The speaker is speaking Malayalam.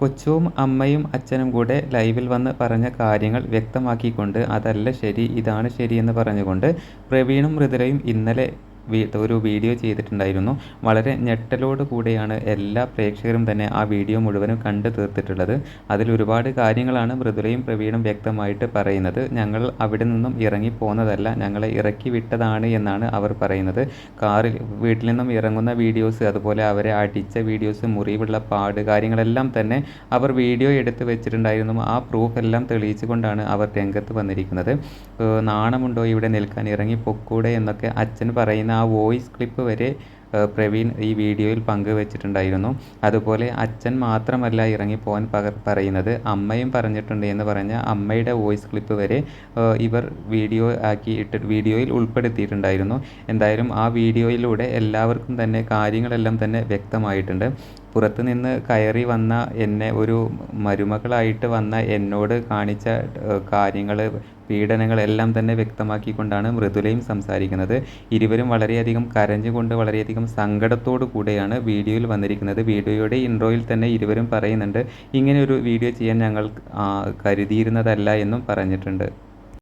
കൊച്ചുവും അമ്മയും അച്ഛനും കൂടെ ലൈവിൽ വന്ന് പറഞ്ഞ കാര്യങ്ങൾ വ്യക്തമാക്കിക്കൊണ്ട് അതല്ല ശരി ഇതാണ് ശരിയെന്ന് പറഞ്ഞുകൊണ്ട് പ്രവീണും മൃദുലയും ഇന്നലെ ഒരു വീഡിയോ ചെയ്തിട്ടുണ്ടായിരുന്നു. വളരെ ഞെട്ടലോട് കൂടിയാണ് എല്ലാ പ്രേക്ഷകരും തന്നെ ആ വീഡിയോ മുഴുവനും കണ്ടു തീർത്തിട്ടുള്ളത്. അതിൽ ഒരുപാട് കാര്യങ്ങളാണ് മൃദുലയും പ്രവീണും വ്യക്തമായിട്ട് പറയുന്നത്. ഞങ്ങൾ അവിടെ നിന്നും ഇറങ്ങി പോന്നതല്ല ഞങ്ങളെ ഇറക്കി വിട്ടതാണ് എന്നാണ് അവർ പറയുന്നത്. കാറിൽ വീട്ടിൽ നിന്നും ഇറങ്ങുന്ന വീഡിയോസ് അതുപോലെ അവരെ അടിച്ച വീഡിയോസ് മുറിവുള്ള പാട് കാര്യങ്ങളെല്ലാം തന്നെ അവർ വീഡിയോ എടുത്ത് വെച്ചിട്ടുണ്ടായിരുന്നു. ആ പ്രൂഫ് എല്ലാം തെളിയിച്ചുകൊണ്ടാണ് അവർ രംഗത്ത് വന്നിരിക്കുന്നത്. നാണമുണ്ടോ ഇവിടെ നിൽക്കാൻ? ഇറങ്ങി പൊക്കൂടെ എന്നൊക്കെ അച്ഛൻ പറയുന്ന വോയിസ് ക്ലിപ്പ് വരെ പ്രവീൺ ഈ വീഡിയോയിൽ പങ്കുവച്ചിട്ടുണ്ടായിരുന്നു. അതുപോലെ അച്ഛൻ മാത്രമല്ല ഇറങ്ങിപ്പോകാൻ പറയുന്നത്. അമ്മയും പറഞ്ഞിട്ടുണ്ട് എന്ന് പറഞ്ഞ അമ്മയുടെ വോയിസ് ക്ലിപ്പ് വരെ ഇവർ വീഡിയോ ആക്കി ഇട്ട് വീഡിയോയിൽ ഉൾപ്പെടുത്തിയിട്ടുണ്ടായിരുന്നു. എന്തായാലും ആ വീഡിയോയിലൂടെ എല്ലാവർക്കും തന്നെ കാര്യങ്ങളെല്ലാം തന്നെ വ്യക്തമായിട്ടുണ്ട്. പുറത്ത് നിന്ന് കയറി വന്ന എന്നെ ഒരു മരുമകളായിട്ട് വന്ന എന്നോട് കാണിച്ച കാര്യങ്ങൾ പീഡനങ്ങൾ എല്ലാം തന്നെ വ്യക്തമാക്കിക്കൊണ്ടാണ് മൃദുലയും സംസാരിക്കുന്നത്. ഇരുവരും വളരെയധികം കരഞ്ഞുകൊണ്ട് വളരെയധികം സങ്കടത്തോടു കൂടെയാണ് വീഡിയോയിൽ വന്നിരിക്കുന്നത്. വീഡിയോയുടെ ഇൻട്രോയിൽ തന്നെ ഇരുവരും പറയുന്നുണ്ട് ഇങ്ങനെ ഒരു വീഡിയോ ചെയ്യാൻ ഞങ്ങൾ കരുതിയിരുന്നതല്ല എന്നും പറഞ്ഞിട്ടുണ്ട്.